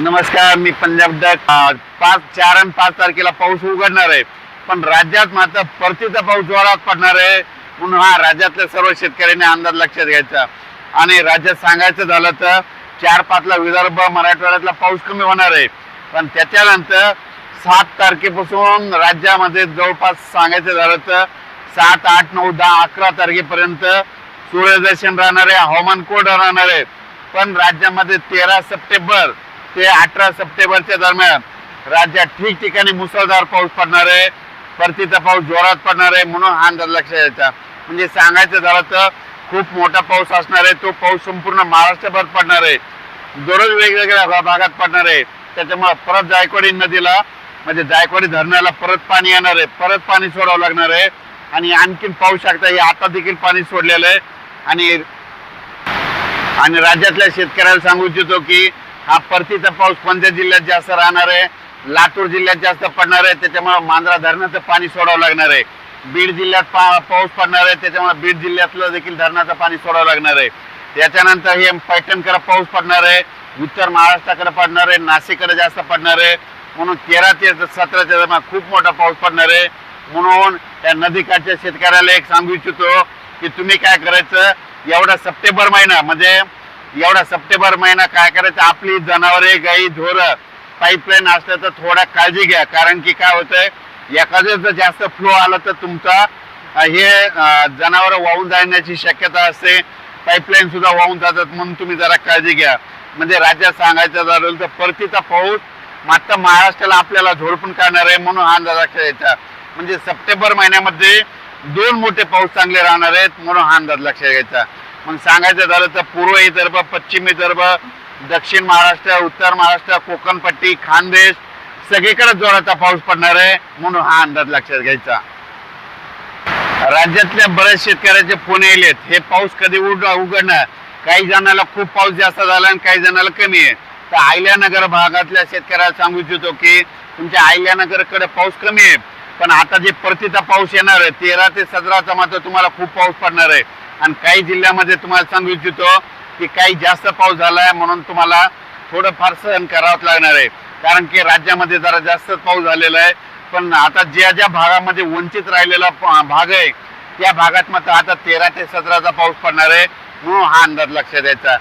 नमस्कार मी पंजाब डक पाच चार आणि पाच तारखेला पाऊस उघडणार आहे. पण राज्यात मात्र परतीचा पाऊस जोरात पडणार आहे. म्हणून हा राज्यातल्या सर्व शेतकऱ्यांनी अंदाज लक्षात घ्यायचा. आणि राज्यात सांगायचं झालं तर चार पाचला विदर्भ मराठवाड्यातला पाऊस कमी होणार आहे. पण त्याच्यानंतर सात तारखेपासून राज्यामध्ये जवळपास सांगायचं झालं तर सात आठ नऊ दहा अकरा तारखेपर्यंत सूर्यदर्शन राहणार आहे. हवामान कोरडं राहणार आहे. पण राज्यामध्ये तेरा सप्टेंबर ते अठरा सप्टेंबरच्या दरम्यान राज्यात ठिकठिकाणी मुसळधार पाऊस पडणार आहे. परतीचा पाऊस जोरात पडणार आहे म्हणून हा अंदाज लक्षात यायचा म्हणजे सांगायचं झालं तर खूप मोठा पाऊस असणार आहे. तो पाऊस संपूर्ण महाराष्ट्रभर पडणार आहे. दररोज वेगवेगळ्या भागात पडणार आहे. त्याच्यामुळे परत जायकवाडी नदीला म्हणजे जायकवाडी धरणाला परत पाणी येणार आहे. परत पाणी सोडावं लागणार आहे. आणि आणखीन पाऊस शकता हे आता देखील पाणी सोडलेलं आहे. आणि आणि राज्यातल्या शेतकऱ्याला सांगू इच्छितो की हा परतीचा पाऊस कोणत्या जिल्ह्यात जास्त राहणार आहे. लातूर जिल्ह्यात जास्त पडणार आहे. त्याच्यामुळे मांजरा धरणाचं पाणी सोडावं लागणार आहे. बीड जिल्ह्यात पा पाऊस पडणार आहे. त्याच्यामुळे बीड जिल्ह्यातलं देखील धरणाचं पाणी सोडावं लागणार आहे. त्याच्यानंतर हे पैठणकडे पाऊस पडणार आहे. उत्तर महाराष्ट्राकडे पडणार आहे. नाशिककडे जास्त पडणार आहे. म्हणून तेरा ते सतराच्या दरम्यान खूप मोठा पाऊस पडणार आहे. म्हणून त्या नदीकाठच्या शेतकऱ्याला एक सांगू इच्छितो की तुम्ही काय करायचं? एवढा सप्टेंबर महिना म्हणजे एवढा सप्टेंबर महिना काय करायचं? आपली जनावरे गाई ढोर पाईपलाईन असल्या तर थोडा काळजी घ्या. कारण की काय होतंय? एखादं जर जास्त फ्लो आला तर तुमचा हे जनावर वाहून जाण्याची शक्यता असते. पाईपलाईन सुद्धा वाहून जातात म्हणून तुम्ही जरा काळजी घ्या. म्हणजे राज्यात सांगायचं झालं तर परतीचा पाऊस मात्र महाराष्ट्राला आपल्याला झोडपून काढणार आहे म्हणून हा अंदाज घ्यायचा म्हणजे सप्टेंबर महिन्यामध्ये दोन मोठे पाऊस चांगले राहणार आहेत म्हणून हा अंदाज लक्षात घ्यायचा. मग सांगायचं झालं तर पूर्व विदर्भ पश्चिम विदर्भ दक्षिण महाराष्ट्र उत्तर महाराष्ट्र कोकण पट्टी खानदेश सगळीकडे जोराचा पाऊस पडणार आहे म्हणून हा अंदाज लक्षात घ्यायचा. राज्यातल्या बऱ्याच शेतकऱ्याचे फोन येलेत हे पाऊस कधी उड उघडणार? काही जणाला खूप पाऊस जास्त झाला आणि काही जणाला कमी आहे. तर आयल्यानगर भागातल्या शेतकऱ्याला सांगू इच्छितो की तुमच्या आयल्यानगरकडे पाऊस कमी आहे. पण आता जे परतीचा पाऊस येणार आहे तेरा ते सतराचा मात्र तुम्हाला खूप पाऊस पडणार आहे. आणि काही जिल्ह्यामध्ये तुम्हाला सांगू इच्छितो की काही जास्त पाऊस झालाय म्हणून तुम्हाला थोडंफार सहन करावंच लागणार आहे. कारण की राज्यामध्ये जरा जास्त पाऊस झालेला आहे. पण आता ज्या ज्या भागामध्ये वंचित राहिलेला प- भाग आहे त्या भागात मात्र आता तेरा ते सतराचा पाऊस पडणार आहे. म्हणून हा अंदाज लक्षात द्यायचा